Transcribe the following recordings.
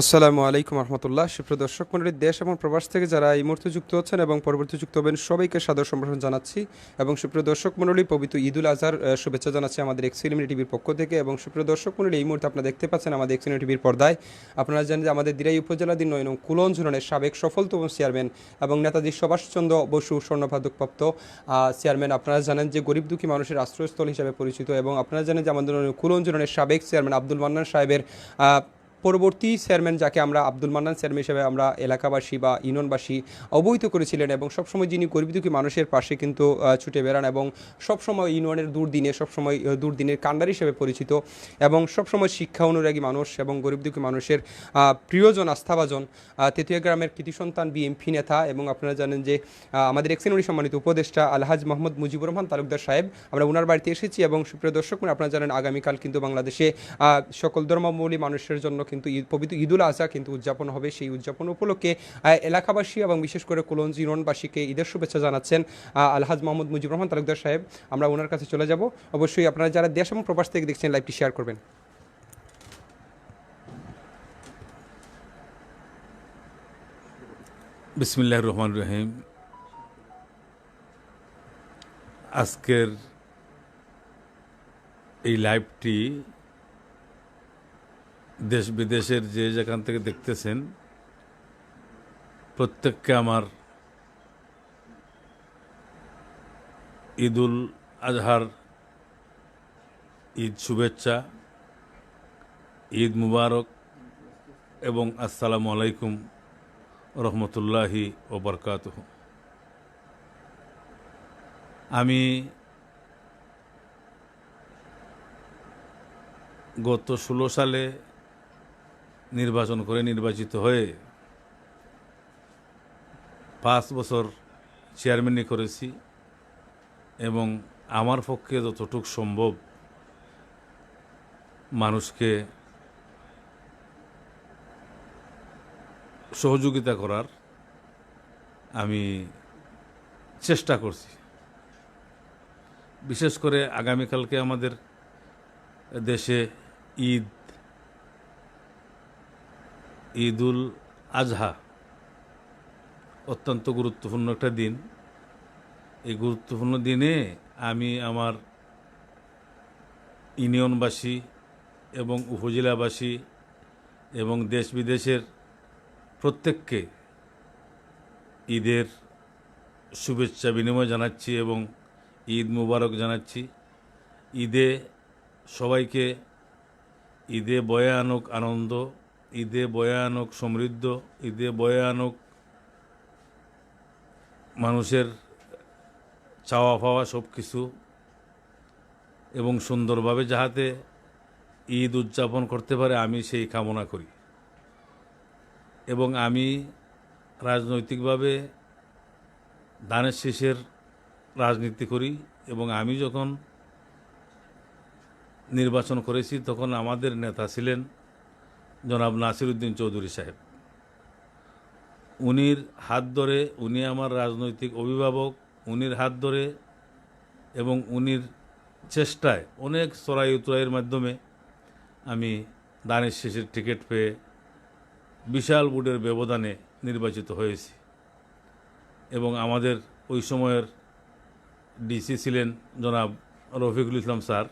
আসসালামু আলাইকুম রহমতুল্লাহ। সুপ্রিয় দর্শক মন্ডলীর দেশ এবং প্রবাস থেকে যারা এই মুহূর্তে যুক্ত হচ্ছেন এবং পরবর্তী যুক্ত হবেন, সবাইকে সাদর সম্ভাষণ জানাচ্ছি। এবং সুপ্রিয় দর্শক মন্ডলী পবিত্র ঈদুল আজহার শুভেচ্ছা জানাচ্ছি আমাদের এক্সিলিমিনি টিভির পক্ষ থেকে। এবং সুপ্রিয় দর্শক মন্ডলী এই মুহূর্তে আপনারা দেখতে পাচ্ছেন আমাদের এক্সিলিমিনি টিভির পর্দায়। আপনারা জানেন যে আমাদের দিরাই উপজেলাধীন নয় নং কুলন ঝুরনের সাবেক সফলতম চেয়ারম্যান এবং নেতাজি সুভাষচন্দ্র বসু স্বর্ণপদকপ্রাপ্ত চেয়ারম্যান। আপনারা জানেন যে গরিব দুঃখী মানুষের আশ্রয়স্থল হিসেবে পরিচিত এবং আপনারা জানেন যে আমাদের কুলন ঝুরনের সাবেক চেয়ারম্যান আব্দুল মান্নান সাহেবের পরবর্তী চেয়ারম্যান যাকে আমরা আব্দুল মান্নান চেয়ারম্যান হিসেবে আমরা এলাকাবাসী বা ইউনিয়নবাসী অবহিত করেছিলেন এবং সবসময় যিনি গরিব দুঃখী মানুষের পাশে কিন্তু ছুটে বেড়ান এবং সবসময় ইউনিয়নের দুর্দিনে, সবসময় দুর্দিনের কাণ্ডার হিসেবে পরিচিত এবং সবসময় শিক্ষা অনুরাগী মানুষ এবং গরিব দুঃখী মানুষের প্রিয়জন, আস্থাভাজন তেতুয়া গ্রামের কৃতি সন্তান বিএমপি নেতা এবং আপনারা জানেন যে আমাদের এক্সেনুরি সম্মানিত উপদেষ্টা আলহাজ মোহাম্মদ মুজিবুর রহমান তালুকদার সাহেব, আমরা ওনার বাড়িতে এসেছি এবং সুপ্রিয় দর্শক, আপনারা জানেন আগামীকাল কিন্তু বাংলাদেশে সকল ধর্মাবলী মানুষের জন্য কিন্তু পবিত্র ঈদুল আজহা কিন্তু উদযাপন হবে সেই উদযাপন উপলক্ষে এলাকাবাসী এবং বিশেষ করে কুলঞ্জ ইউনিয়নবাসীকে ঈদের শুভেচ্ছা জানাচ্ছেন আলহাজ মোহাম্মদ মুজিবুর রহমান, তালুকদার সাহেব। আমরা ওনার কাছে চলে যাব। অবশ্যই আপনারা যারা দেশ এবং প্রবাস থেকে দেখছেন, লাইভটি শেয়ার করবেন। বিসমিল্লাহ রহমান রহিম। আজকের এই লাইভটি দেশ বিদেশের যে যেখান থেকে দেখতেছেন, প্রত্যেককে আমার ঈদুল আজহার ঈদ শুভেচ্ছা, ঈদ মুবারক এবং আসসালামু আলাইকুম রহমতুল্লাহি ওবরকাত আমি গত ষোলো সালে নির্বাচন করে নির্বাচিত হয়ে পাঁচ বছর চেয়ারম্যানই করেছি এবং আমার পক্ষে যতটুক সম্ভব মানুষকে সহযোগিতা করার আমি চেষ্টা করছি। বিশেষ করে আগামীকালকে আমাদের দেশে ঈদ ঈদুল আজহা। অত্যন্ত গুরুত্বপূর্ণ একটা দিন। এই গুরুত্বপূর্ণ দিনে আমি আমার ইউনিয়নবাসী এবং উপজেলাবাসী এবং দেশ বিদেশের প্রত্যেককে ঈদের শুভেচ্ছা বিনিময় জানাচ্ছি এবং ঈদ মুবারক জানাচ্ছি। ঈদে সবাইকে ঈদে বয়ে আনুক আনন্দ ঈদে বয়ানক সমৃদ্ধ ঈদে বয়ানক মানুষের চাওয়া পাওয়া সব কিছু এবং সুন্দরভাবে যাহাতে ঈদ উদযাপন করতে পারে, আমি সেই কামনা করি। এবং আমি রাজনৈতিকভাবে দানের শেষের রাজনীতি করি এবং আমি যখন নির্বাচন করেছি তখন আমাদের নেতা ছিলেন জনাব নাসিরুদ্দিন চৌধুরী সাহেব। উনির হাত ধরে উনি আমার রাজনৈতিক অভিভাবক, উনির হাত ধরে এবং উনির চেষ্টায় অনেক চড়াই উতরাইয়ের মাধ্যমে আমি দানের শেষের টিকিট পেয়ে বিশাল ভোটের ব্যবধানে নির্বাচিত হয়েছি এবং আমাদের ওই সময়ের ডিসি ছিলেন জনাব রফিকুল ইসলাম স্যার।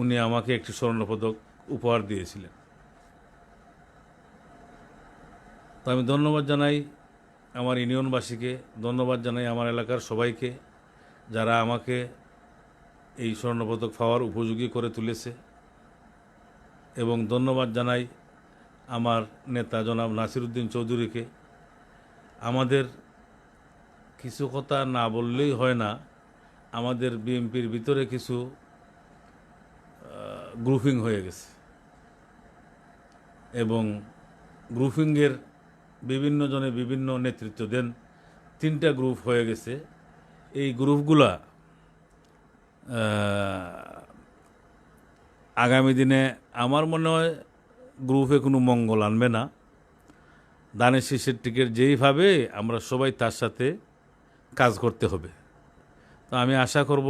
উনি আমাকে একটি স্বর্ণপদক উপহার দিয়েছিলেন তো আমি ধন্যবাদ জানাই আমার ইউনিয়নবাসীকে, ধন্যবাদ জানাই আমার এলাকার সবাইকে যারা আমাকে এই স্বর্ণপদক পাওয়ার উপযোগী করে তুলেছে। এবং ধন্যবাদ জানাই আমার নেতা জনাব নাসিরুদ্দিন চৌধুরীকে। আমাদের কিছু কথা না বললেই হয় না, আমাদের বিএনপির ভিতরে কিছু গ্রুপিং হয়ে গেছে। এবং গ্রুপিংয়ের বিভিন্ন জনে বিভিন্ন নেতৃত্ব দেন, তিনটা গ্রুপ হয়ে গেছে। এই গ্রুপগুলা আগামী দিনে আমার মনে হয় গ্রুপে কোনো মঙ্গল আনবে না। দানের শীষের টিকিট যেইভাবে আমরা সবাই তার সাথে কাজ করতে হবে। তো আমি আশা করব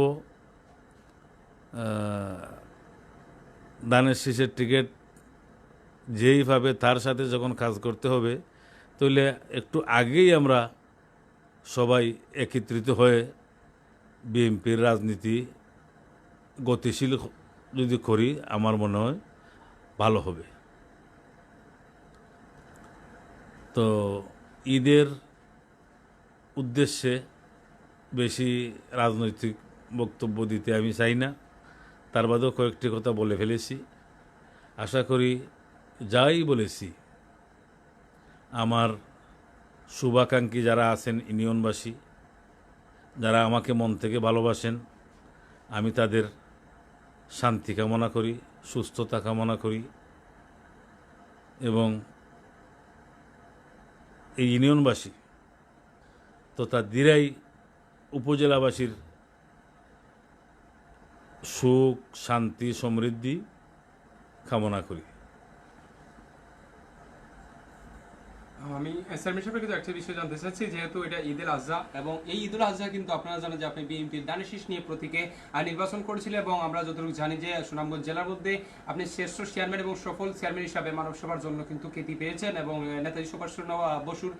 দানের শীষের টিকিট যেইভাবে তার সাথে যখন কাজ করতে হবে তাহলে একটু আগেই আমরা সবাই একত্রিত হয়ে বিএনপির রাজনীতি গতিশীল যদি করি, আমার মনে হয় ভালো হবে। তো ঈদের উদ্দেশ্যে বেশি রাজনৈতিক বক্তব্য দিতে আমি চাই না। তার বাদেও কয়েকটি কথা বলে ফেলেছি। আশা করি যাই বলেছি আমার শুভাকাঙ্ক্ষী যারা আছেন ইউনিয়নবাসী, যারা আমাকে মন থেকে ভালোবাসেন, আমি তাদের শান্তি কামনা করি, সুস্থতা কামনা করি এবং এই ইউনিয়নবাসী তথা দিরাই উপজেলাবাসীর সুখ, শান্তি, সমৃদ্ধি কামনা করি। আমি সাহেবের কিন্তু একটা বিষয় জানতে চাচ্ছি, যেহেতু এটা ঈদুল আজহা এবং এই ঈদুল আজহা কিন্তু আপনারা জানেন যে আপনি বিএনপির দানিশিস নিয়ে প্রতীকে নির্বাচন করেছিলেন এবং আমরা যতটুকু জানি যে সুনামগঞ্জ জেলার মধ্যে আপনি শ্রেষ্ঠ চেয়ারম্যান এবং সফল চেয়ারম্যান হিসাবে মানব সভার জন্য কিন্তু খ্যাতি পেয়েছেন এবং নেতাজি সুভাষচন্দ্র বসুর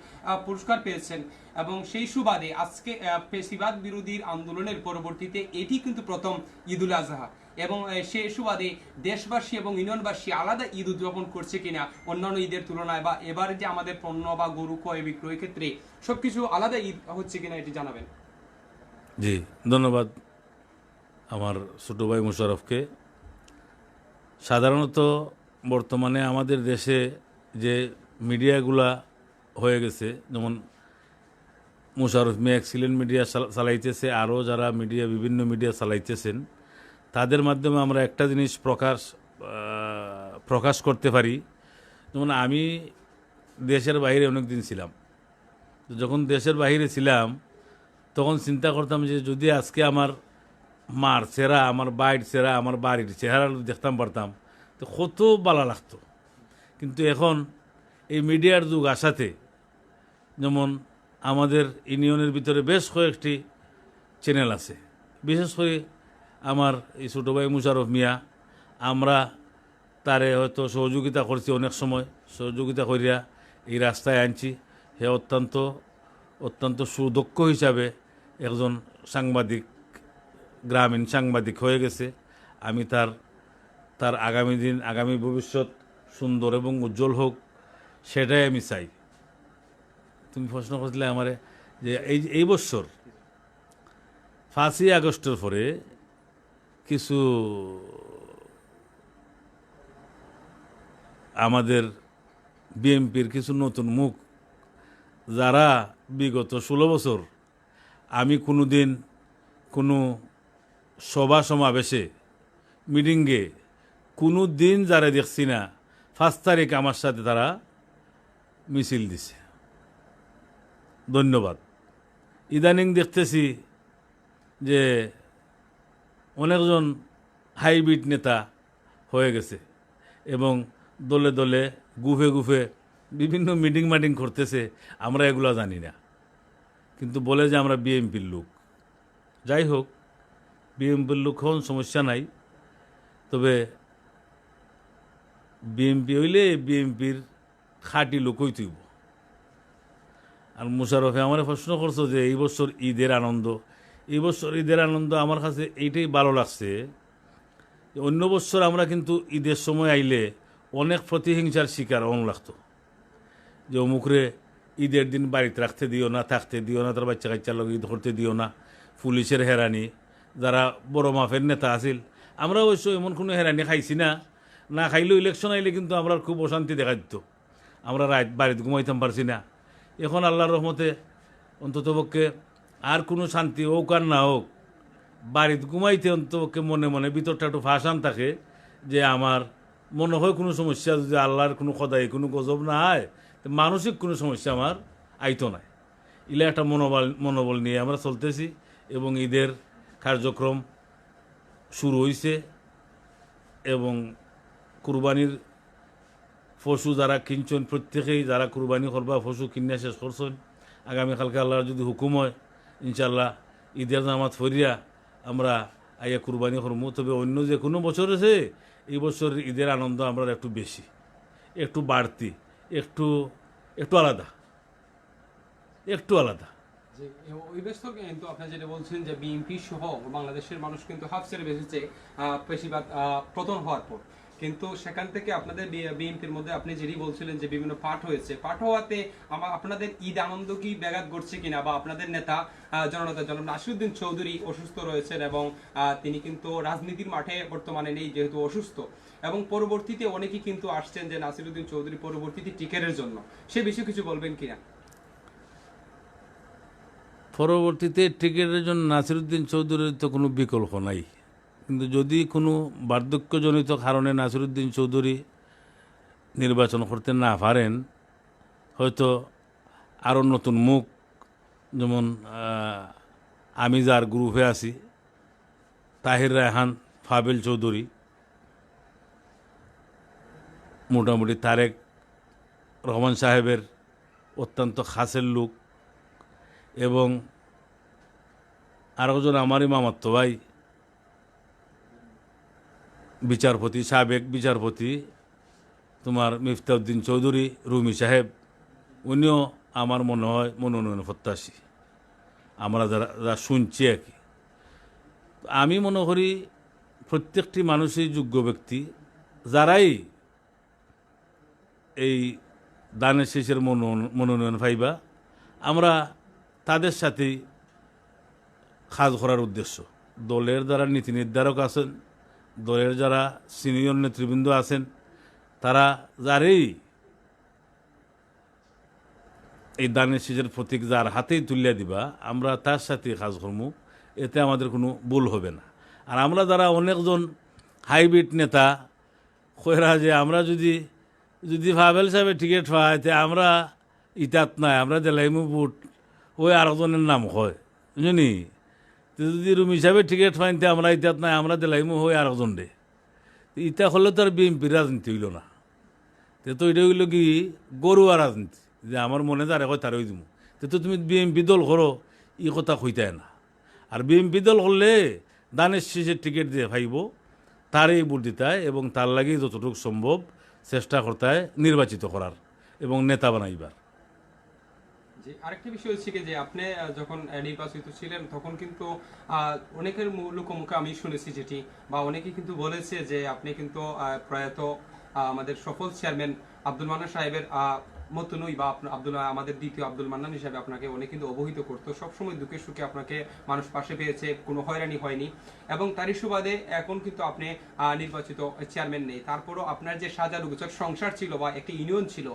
পুরস্কার পেয়েছেন। এবং সেই সুবাদে আজকে ফেসিবাদ বিরোধীর আন্দোলনের পরবর্তীতে এটি কিন্তু প্রথম ঈদুল আজহা এবং সে সুবাদে দেশবাসী এবং ইউনিয়নবাসী আলাদা ঈদ উদযাপন করছে কিনা, অন্যান্য ঈদের তুলনায় বা এবার যে আমাদের পণ্য বা গরু ক্রয় বিক্রয় ক্ষেত্রে সবকিছু আলাদা ঈদ হচ্ছে কিনা এটি জানাবেন। জি, ধন্যবাদ আমার ছোটো ভাই মুশারফকে। সাধারণত বর্তমানে আমাদের দেশে যে মিডিয়াগুলা হয়ে গেছে, যেমন মুশারফ মিয়া এক্সিলেন্ট মিডিয়া চালা- চালাইতেছে, আরও যারা মিডিয়া, বিভিন্ন মিডিয়া চালাইতেছেন তাদের মাধ্যমে আমরা একটা জিনিস প্রকাশ প্রকাশ করতে পারি। যেমন আমি দেশের বাইরে অনেক দিন ছিলাম যখন দেশের বাইরে ছিলাম, তখন চিন্তা করতাম যে যদি আজকে আমার মার চেহারা, আমার বাইর চেহারা, আমার বাড়ির চেহারা দেখতাম, পারতাম, তো কত বালা লাগতো। কিন্তু এখন এই মিডিয়ার যুগ আসাতে, যেমন আমাদের ইউনিয়নের ভিতরে বেশ কয়েকটি চ্যানেল আছে। বিশেষ করে আমার এই ছোটো ভাই মুশারফ মিয়া, আমরা তারে হয়তো সহযোগিতা করছি অনেক সময়। সহযোগিতা করিয়া এই রাস্তায় আনছি। হে অত্যন্ত অত্যন্ত সুদক্ষ হিসাবে একজন সাংবাদিক, গ্রামীণ সাংবাদিক হয়ে গেছে। আমি তার তার আগামী দিন, আগামী ভবিষ্যৎ সুন্দর এবং উজ্জ্বল হোক, সেটাই আমি চাই। তুমি প্রশ্ন করছিলে আমারে যে এই এই বছর পাঁচই আগস্টের পরে কিছু আমাদের বিএনপির কিছু নতুন মুখ যারা বিগত ষোলো বছর আমি কোনো দিন কোনো সভা সমাবেশে, মিটিংয়ে কোনো দিন যারা দেখছি না, পাঁচ তারিখ আমার সাথে তারা মিছিল দিছে। ধন্যবাদ। ইদানিং দেখতেছি যে অনেকজন হাইব্রিড নেতা হয়ে গেছে এবং দলে দলে গুফে গুফে বিভিন্ন মিটিং মাটিং করতেছে, আমরা এগুলো জানি না। কিন্তু বলে যে আমরা বিএমপির লোক। যাই হোক, বিএমপির লোক হন সমস্যা নাই। তবে বিএমপি হইলে বিএমপির খাটি লোকই তুইব আর মুশারফে আমার প্রশ্ন করছ যে এই বছর ঈদের আনন্দ এই বছর ঈদের আনন্দ আমার কাছে এইটাই ভালো লাগছে অন্য বছর আমরা কিন্তু ঈদের সময় আইলে অনেক প্রতিহিংসার শিকার অন লাগতো। যে অমুকরে ঈদের দিন বাড়িতে রাখতে দিও না, থাকতে দিও না, তার বাচ্চা কাচ্চার লোক ঈদ করতে দিও না, পুলিশের হেরানি, যারা বড় মাফের নেতা আছিল। আমরা অবশ্য এমন কোনো হেরানি খাইছি না। না খাইলেও ইলেকশন আইলে কিন্তু আমরা খুব অশান্তি দেখা দিত। আমরা রাত বাড়িতে ঘুমাইতাম পারছি না। এখন আল্লাহর রহমতে অন্ততপক্ষে আর কোনো শান্তি হোক আর না হোক, বাড়িতে ঘুমাইতে অন্তপক্ষে মনে মনে ভিতরটা একটু ফাঁসান থাকে যে আমার মনে হয় কোনো সমস্যা, যদি আল্লাহর কোনো সদাই কোনো গজব না হয় মানসিক কোনো সমস্যা আমার আইতো নাই। ইলা একটা মনোবল মনোবল নিয়ে আমরা চলতেছি এবং ঈদের কার্যক্রম শুরু হয়েছে এবং কুরবানির পশু যারা কিনছেন, প্রত্যেকেই যারা কুরবানি করবা, পশু কিনে শেষ করছেন। আগামীকালকে আল্লাহর যদি হুকুম হয় ইনশাল্লাহ ঈদের নামাজ ফরিয়া আমরা আইয়া কুরবানি করব তবে অন্য যে কোনো বছর আছে, এই বছর ঈদের আনন্দ আমরা একটু বেশি, একটু বাড়তি, একটু একটু আলাদা একটু আলাদা। কিন্তু আপনি যেটা বলছেন যে বিএনপি সহ বাংলাদেশের মানুষ কিন্তু হাফ ছেড়ে বেঁচেছে বেশিরভাগ পতন হওয়ার পর। কিন্তু সেখান থেকে আপনাদের বিএনপির মধ্যে আপনি যেটি বলছিলেন যে বিভিন্ন পাঠ হয়েছে, পাঠ হওয়াতে আমার আপনাদের ঈদ আনন্দ কি ব্যাঘাত ঘটছে কিনা বা আপনাদের নেতা জননেতা জনাব নাসিরুদ্দিন চৌধুরী অসুস্থ রয়েছেন এবং তিনি কিন্তু রাজনীতির মাঠে বর্তমানে নেই যেহেতু অসুস্থ। এবং পরবর্তীতে অনেকেই কিন্তু আসছেন যে নাসিরুদ্দিন চৌধুরী পরবর্তীতে টিকেটের জন্য। সে বিষয়ে কিছু বলবেন কিনা? পরবর্তীতে টিকিটের জন্য নাসিরুদ্দিন চৌধুরীর তো কোনো বিকল্প নাই। কিন্তু যদি কোনো বার্ধক্যজনিত কারণে নাসিরুদ্দিন চৌধুরী নির্বাচন করতে না পারেন, হয়তো আরও নতুন মুখ, যেমন আমি যার গ্রুপে আছি, তাহির রায়হান, ফাবিল চৌধুরী, মোটামুটি তারেক রহমান সাহেবের অত্যন্ত খাসের লোক এবং আরও একজন আমারই মামাত্ম ভাই বিচারপতি, সাবেক বিচারপতি তোমার মিফতাউদ্দিন চৌধুরী, রুমি সাহেব, উনিও আমার মনে হয় মনোনয়ন প্রত্যাশী। আমরা যারা শুনছি আর কি। আমি মনে করি প্রত্যেকটি মানুষই যোগ্য ব্যক্তি। যারাই এই দানের শেষের মনোনয়ন পাইবা, আমরা তাদের সাথেই কাজ করার উদ্দেশ্য। দলের দ্বারা নীতি নির্ধারক আছেন দলের যারা সিনিয়র নেতৃবৃন্দ আছেন, তারা যারেই এই দানের শীষের প্রতীক যার হাতেই তুলিয়া দিবা, আমরা তার সাথে কাজ এতে আমাদের কোনো ভুল হবে না। আর আমরা যারা অনেকজন হাইব্রিড নেতা, কইরা যে আমরা যদি যদি ফাবেল সাহেবের টিকিট পাই, তে আমরা ইতাত নাই, আমরা দেলাইমু বুট, ওই আরেকজনের নাম হয়। বুঝলি? যদি রুম হিসাবে টিকিট পাইন তে আমরা ইতাত নাই, আমরা দেলাইমু হই আরেকজন দে ইটা হলে তো আর বিএনপির রাজনীতি হইল না। তে এটা হইল কি, গরুয়া রাজনীতি, যে আমার মনে যারে হয় তার ওই দিব তে তুমি বিএনপি দল করো, ই কথা কইতায় না। আর বিএনপি দল করলে দানের শেষের টিকিট দিয়ে ভাইব, তারই ভোট দিতায় এবং তার লাগেই যতটুকু সম্ভব চেষ্টা করতায় নির্বাচিত করার এবং নেতা বানাইবার। আরেকটা বিষয় হচ্ছে কি যে আপনি যখন নির্বাচিত ছিলেন, তখন কিন্তু অনেকের লোকমুখে আমি শুনেছি যেটি, বা অনেকে কিন্তু বলেছে যে আপনি কিন্তু প্রয়াত আমাদের সফল চেয়ারম্যান আব্দুল মান্নান সাহেবের মতনই বা আব্দুল আমাদের দ্বিতীয় আব্দুল মান্নান হিসাবে আপনাকে অনেক কিন্তু অবহিত করতো। সবসময় দুঃখে সুখে আপনাকে মানুষ পাশে পেয়েছে কোনো হয়রানি হয়নি। এবং তারই সুবাদে এখন কিন্তু আপনি নির্বাচিত চেয়ারম্যান নেই। তারপরও আপনার যে সাজার গুজর সংসার ছিল বা একটি ইউনিয়ন ছিল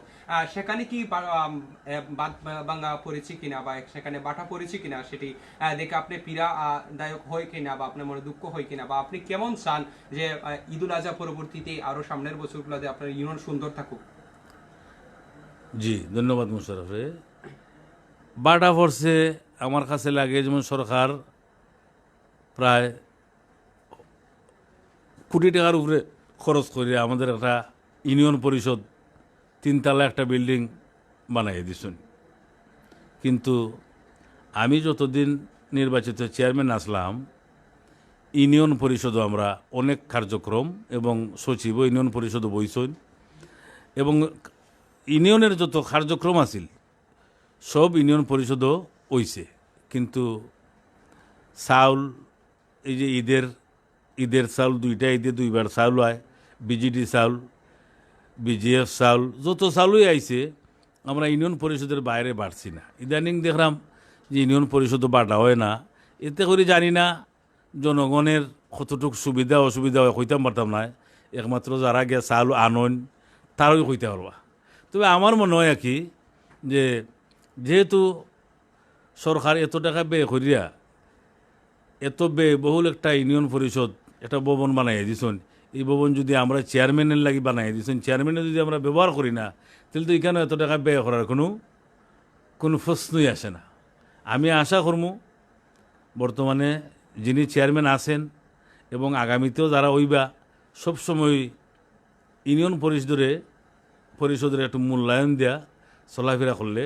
সেখানে কি বা- আম, এ, বাদ ভাঙা পড়েছে কিনা বা সেখানে বাটা পড়েছে কিনা সেটি দেখে আপনি পীড়া দায়ক হয় কিনা বা আপনার মনে দুঃখ হয় কিনা বা আপনি কেমন চান যে ঈদুল আজহা পরবর্তীতে আরও সামনের বছরগুলোতে আপনার ইউনিয়ন সুন্দর থাকুক? জি, ধন্যবাদ মুশারফে বাটা ফোর্সে আমার কাছে লাগে, যেমন সরকার প্রায় কোটি টাকার উপরে খরচ করে আমাদের একটা ইউনিয়ন পরিষদ তিনতলা একটা বিল্ডিং বানাই দিছেন। কিন্তু আমি যতদিন নির্বাচিত চেয়ারম্যান আসলাম, ইউনিয়ন পরিষদও আমরা অনেক কার্যক্রম এবং সচিব ইউনিয়ন পরিষদও বইছেন এবং ইউনিয়নের যত কার্যক্রম আছিল, সব ইউনিয়ন পরিষদও হইছে। কিন্তু চাউল, এই যে ঈদের ঈদের চাউল দুইটা, ঈদে দুইবার চাউল হয়, বিজিডি চাউল, বিজিএফ চাউল, যত চাউলই আইছে, আমরা ইউনিয়ন পরিষদের বাইরে বাড়ছি না। ইদানিং দেখলাম যে ইউনিয়ন পরিষদও বাড়া হয় না। এতে করে জানি না জনগণের কতটুক সুবিধা, অসুবিধা হয়, কইতাম পারতাম না। একমাত্র যারা গিয়ে চাউল আনন তারই কইতে পারবা। তবে আমার মনে হয় কি, যে যেহেতু সরকার এত টাকা ব্যয় করিয়া এত ব্যয়বহুল একটা ইউনিয়ন পরিষদ, একটা ভবন বানাই দিছেন, এই ভবন যদি আমরা চেয়ারম্যানের লাগি বানাই দিছেন, চেয়ারম্যানে যদি আমরা ব্যবহার করি না, তাহলে তো এখানে এত টাকা ব্যয় করার কোনো কোনো প্রশ্নই আসে না। আমি আশা করব বর্তমানে যিনি চেয়ারম্যান আছেন এবং আগামীতেও যারা ওইবা সবসময় ইউনিয়ন পরিষদরে পরিষদের একটু মূল্যায়ন দেয়া চলাফেরা করলে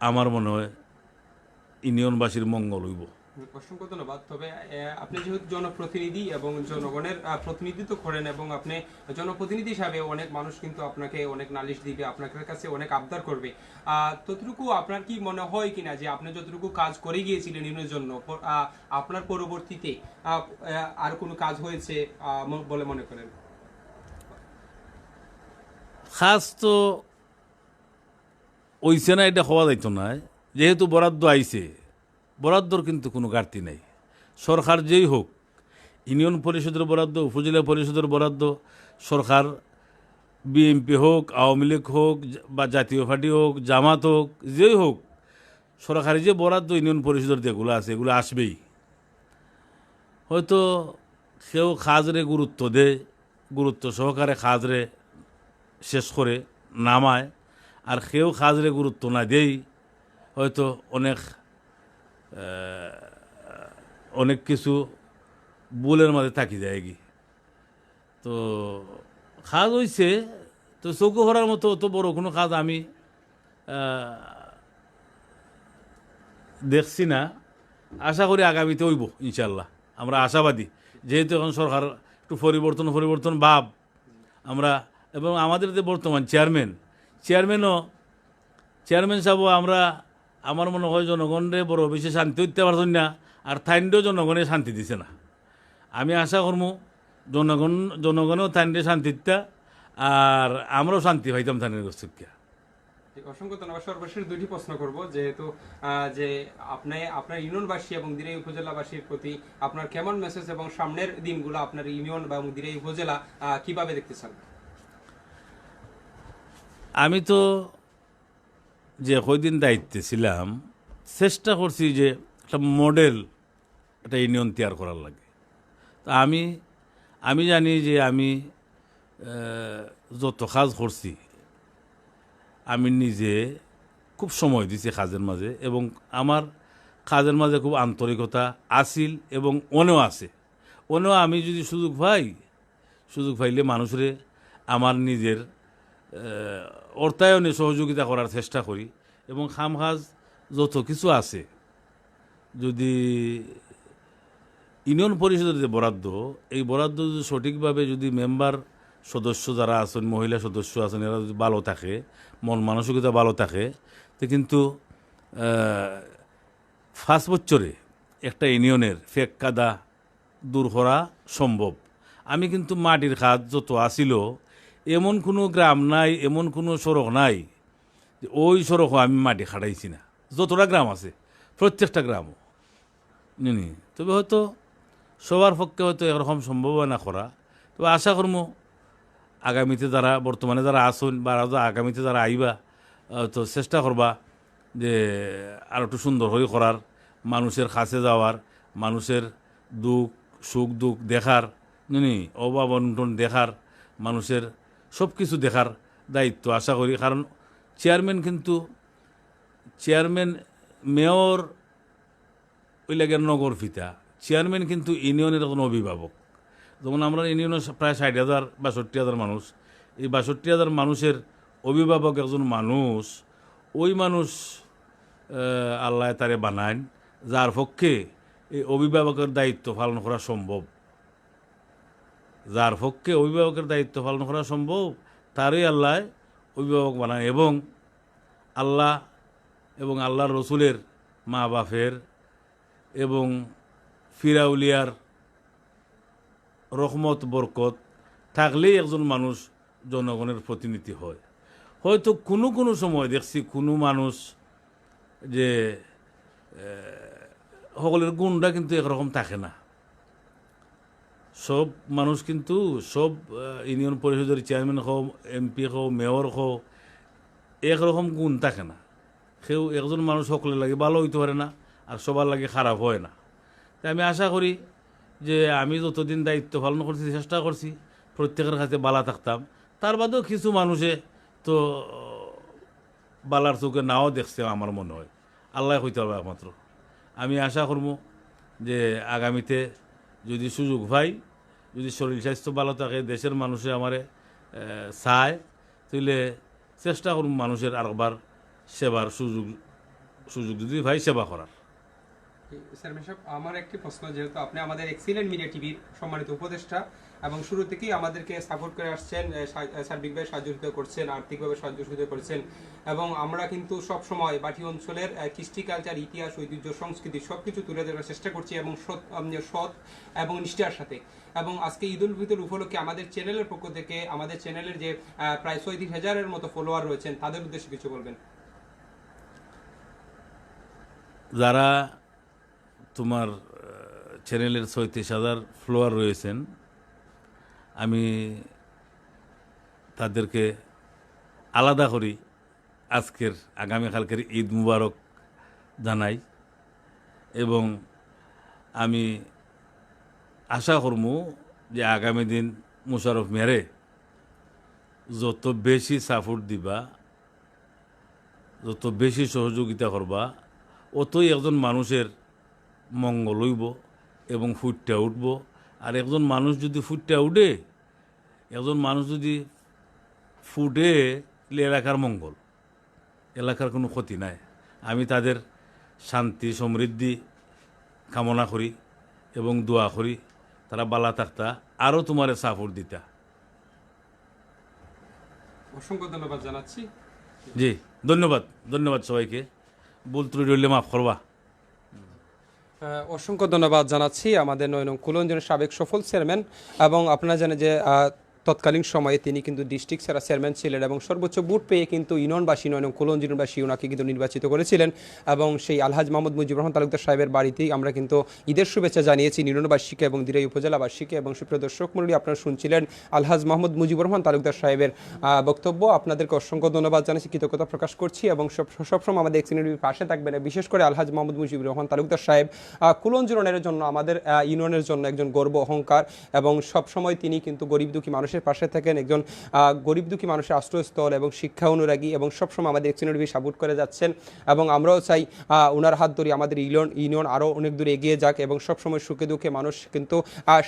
আমার মনে হয় ইউনিয়নবাসীর মঙ্গল হইব। অসংখ্য ধন্যবাদ তবে আপনি যেহেতু জনপ্রতিনিধি এবং জনগণের প্রতিনিধিত্ব করেন এবং আপনি জনপ্রতিনিধি হিসাবে অনেক মানুষ কিন্তু আপনাকে অনেক নালিশ দিবে আপনার কাছে অনেক আবদার করবে। ততটুকু আপনার কি মনে হয় কিনা যে আপনি যতটুকু কাজ করে গিয়েছিলেন ইউনের জন্য আপনার পরবর্তীতে আর কোনো কাজ হয়েছে বলে মনে করেন? খাস তো ওইছে না, এটা হওয়া যাইতো না। যেহেতু বরাদ্দ আইছে, বরাদ্দর কিন্তু কোনো ঘাটতি নাই। সরকার যেই হোক, ইউনিয়ন পরিষদের বরাদ্দ, উপজেলা পরিষদের বরাদ্দ, সরকার, বিএনপি হোক, আওয়ামী লীগ হোক, বা জাতীয় পার্টি হোক, জামাত হোক, যেই হোক, সরকারি যে বরাদ্দ ইউনিয়ন পরিষদের যেগুলো আছে, এগুলো আসবেই। হয়তো সেও খাজরে গুরুত্ব দেয়, গুরুত্ব সহকারে খাজরে শেষ করে নামায়। আর সেও খাজরে গুরুত্ব না দেই হয়তো অনেক অনেক কিছু বুলের মাঝে থাকি যায় কি তো খাজ হইছে, তো চৌকো ভরার মতো অত বড় কোনো কাজ আমি দেখছি না। আশা করি আগামীতে হইব ইনশাল্লাহ আমরা আশাবাদী। যেহেতু এখন সরকার একটু পরিবর্তন পরিবর্তন ভাব, আমরা এবং আমাদের যে বর্তমান চেয়ারম্যান চেয়ারম্যানও চেয়ারম্যান সাহেব আমরা আমার মনে হয় জনগণরে বড় বেশি শান্তি দিতে পারছেন না আর থাইন্ডেও জনগণে শান্তি দিছে না। আমি আশা করব জনগণ জনগণেও থাইন্ডে শান্তি দিতা আর আমরাও শান্তি পাইতাম থাইনের গোষ্ঠীকে ঠিক, অসংখ্য ধন্যবাদ। সর্বশেষ দুইটি প্রশ্ন করব যেহেতু যে আপনি আপনার ইউনিয়নবাসী এবং দিরাই উপজেলাবাসীর প্রতি আপনার কেমন মেসেজ এবং সামনের দিনগুলো আপনার ইউনিয়ন বা দিরাই উপজেলা কীভাবে দেখতে চান? আমি তো যে কয়দিন দায়িত্বে ছিলাম, চেষ্টা করছি যে একটা মডেল একটা ইউনিয়ন তৈরি করার লাগে। তা আমি আমি জানি যে আমি যত কাজ করছি, আমি নিজে খুব সময় দিছি কাজের মাঝে এবং আমার কাজের মাঝে খুব আন্তরিকতা আছিল এবং অনেও আছে। অনেও আমি যদি সুযোগ পাই, সুযোগ পাইলে মানুষরে আমার নিজের অর্থায়নে সহযোগিতা করার চেষ্টা করি এবং খামখাজ যত কিছু আছে, যদি ইউনিয়ন পরিষদের যে বরাদ্দ, এই বরাদ্দ যদি সঠিকভাবে যদি মেম্বার সদস্য যারা আছেন, মহিলা সদস্য আছেন, এরা যদি ভালো থাকে, মন মানসিকতা ভালো থাকে, তো কিন্তু ফার্স্ট বছরে একটা ইউনিয়নের ফেক কাদা দূর করা সম্ভব। আমি কিন্তু মাটির খাত যত আসিল এমন কোনো গ্রাম নাই এমন কোনো সড়ক নাই যে ওই সড়কও আমি মাটি খাটাইছি না। যতটা গ্রাম আছে প্রত্যেকটা গ্রামও। নি তবে হয়তো সবার পক্ষে হয়তো এরকম সম্ভাবনা করা। তবে আশা করব আগামীতে যারা বর্তমানে যারা আসুন বা আগামীতে যারা আইবা আহ, তো চেষ্টা করবা যে আর একটু সুন্দর হয়ে করার মানুষের কাছে যাওয়ার মানুষের দুঃখ সুখ দুঃখ দেখার নি অভাব অনটন দেখার মানুষের সব কিছু দেখার দায়িত্ব, আশা করি। কারণ চেয়ারম্যান কিন্তু, চেয়ারম্যান, মেয়র ওই লাগে নগর ফিতা চেয়ারম্যান কিন্তু ইউনিয়নের কোনো অভিভাবক। যেমন আমরা ইউনিয়নে প্রায় ষাট হাজার, বাষট্টি হাজার মানুষ। এই বাষট্টি হাজার মানুষের অভিভাবক একজন মানুষ, ওই মানুষ আল্লাহ তারে বানান যার পক্ষে এই অভিভাবকের দায়িত্ব পালন করা সম্ভব। যার পক্ষে অভিভাবকের দায়িত্ব পালন করা সম্ভব, তারই আল্লাহ অভিভাবক বানান এবং আল্লাহ এবং আল্লাহর রসুলের মা বাপের এবং ফিরাউলিয়ার রহমত, বরকত থাকলেই একজন মানুষ জনগণের প্রতিনিধি হয়। হয়তো কোনো কোনো সময় দেখছি কোনো মানুষ যে সকলের গুণটা কিন্তু একরকম থাকে না। সব মানুষ কিন্তু সব ইউনিয়ন পরিষদের চেয়ারম্যান হোক এমপি হোক মেয়র হোক একরকম গুণ থাকে না। সেও একজন মানুষ সকলের লাগে ভালো হইতে পারে না আর সবার লাগে খারাপ হয় না। তাই আমি আশা করি যে আমি যতদিন দায়িত্ব পালন করছি, চেষ্টা করছি, প্রত্যেকের কাছে বালা থাকতাম। তার বাদেও কিছু মানুষে তো বালার চোখে নাও দেখছে আমার মনে হয়। আল্লাহ হইতে হবে একমাত্র। আমি আশা করব যে আগামীতে যদি সুযোগ পাই যদি শরীর স্বাস্থ্য ভালো থাকে, দেশের মানুষে আমারে চায় তাহলে চেষ্টা করুন মানুষের আরেকবার সেবার সুযোগ সুযোগ যদি ভাই সেবা করার। আমার একটি প্রশ্ন, যেহেতু আপনি আমাদের এক্সিলেন্ট মিডিয়া টিভির সম্মানিত উপদেষ্টা, এবং শুরু থেকেই আমাদেরকে সাপোর্ট করে আসছেন সার্বিকভাবে সাহায্য করছেন, আর্থিকভাবে সাহায্য করছেন, এবং আমরা কিন্তু সব সময় বাটি অঞ্চলের কৃষ্টি কালচার ইতিহাস, ঐতিহ্য, সংস্কৃতি সবকিছু তুলে ধরার চেষ্টা করছি এবং সৎ সৎ এবং নিষ্ঠার সাথে। এবং আজকে ঈদ উল ফিতর উপলক্ষে আমাদের চ্যানেলের পক্ষ থেকে, আমাদের চ্যানেলের যে প্রায় ছয়ত্রিশ হাজারের মতো ফলোয়ার রয়েছেন, তাদের উদ্দেশ্যে কিছু বলবেন। যারা তোমার চ্যানেলের ছয়ত্রিশ হাজার ফলোয়ার রয়েছেন। আমি তাদেরকে আলাদা করি আজকের আগামীকালকের ঈদ মুবারক জানাই। এবং আমি আশা করব যে আগামী দিন মুশারফ মেরে যত বেশি সাপোর্ট দিবা, যত বেশি সহযোগিতা করবা, অতই একজন মানুষের মঙ্গল হইব এবং ফুটটা উঠব। আর একজন মানুষ যদি ফুটটা উঠে একজন মানুষ যদি ফুটে তাহলে এলাকার মঙ্গল। এলাকার কোনো ক্ষতি নাই। আমি তাদের শান্তি সমৃদ্ধি কামনা করি এবং দোয়া করি। তারা বালা থাকতা আরও তোমারে সাপোর্ট দিতা। অসংখ্য ধন্যবাদ জানাচ্ছি। জি ধন্যবাদ ধন্যবাদ সবাইকে। ভুল ত্রুটি হইলে মাফ করবা। অসংখ্য ধন্যবাদ জানাচ্ছি। আমাদের নয়নং কুলঞ্জনের সাবেক সফল চেয়ারম্যান এবং আপনারা জানেন যে তৎকালীন সময়ে তিনি কিন্তু ডিস্ট্রিক্ট সেরা চেয়ারম্যান ছিলেন এবং সর্বোচ্চ বুট পেয়ে কিন্তু ইউনিয়নবাসী নয়নং কুলঞ্জনবাসী ওনাকে কিন্তু নির্বাচিত করেছিলেন এবং সেই আলহাজ মোহাম্মদ মুজিবুর রহমান তালুকদার সাহেবের বাড়িতেই আমরা কিন্তু ঈদের শুভেচ্ছা জানিয়েছি ইউনিয়নবাসীকে এবং দিরাই উপজেলাবাসীকে এবং সুপ্রিয় দর্শক মন্ডলী আপনারা শুনছিলেন আলহাজ মোহাম্মদ মুজিবুর রহমান তালুকদার সাহেবের বক্তব্য। আপনাদেরকে অসংখ্য ধন্যবাদ জানাচ্ছি, কৃতজ্ঞতা প্রকাশ করছি এবং সব, সবসময় আমাদের এক্সিনিটির পাশে থাকবেন। বিশেষ করে আলহাজ মোহাম্মদ মুজিবুর রহমান তালুকদার সাহেব কুলঞ্জনের জন্য আমাদের ইউনিয়নের জন্য একজন গর্ব অহংকার এবং সবসময় তিনি কিন্তু গরিব দুঃখী মানুষের পাশে থাকেন, একজন গরিব দুঃখী মানুষের আশ্রয়স্থল এবং শিক্ষা অনুরাগী এবং সবসময় আমাদের এক্সিনিটিভি সাপোর্ট করে যাচ্ছেন এবং আমরাও চাই ওনার হাত ধরে আমাদের ইউনিয়ন ইউনিয়ন আরও অনেক দূর এগিয়ে যাক এবং সবসময় সুখে দুঃখে মানুষ কিন্তু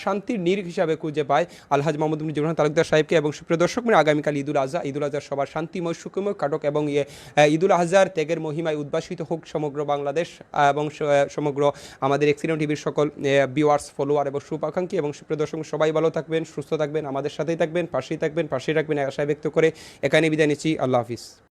শান্তির নীর হিসাবে খুঁজে পায়। আলহাজ মোহাম্মদ মুজিবুর রহমান তালুকদার সাহেবকে এবং সুপ্রিয় দর্শক মানে আগামীকাল ঈদুল আজহা, ঈদুল আজহার সবার শান্তিময়, সুখময় কাটক এবং ঈদুল আজহার ত্যাগের মহিমায় উদ্ভাসিত হোক সমগ্র বাংলাদেশ এবং সমগ্র আমাদের এক্সিডেন্ট টিভির সকল ভিউয়ার্স ফলোয়ার এবং শুভাকাঙ্ক্ষী এবং সুপ্রিয় দর্শক সবাই ভালো থাকবেন, সুস্থ থাকবেন। আমাদের থাকবেন পাশেই থাকবেন পাশেই রাখবেন। আশায় ব্যক্ত করে এখানে বিদায় নিচ্ছি। আল্লাহ হাফিজ।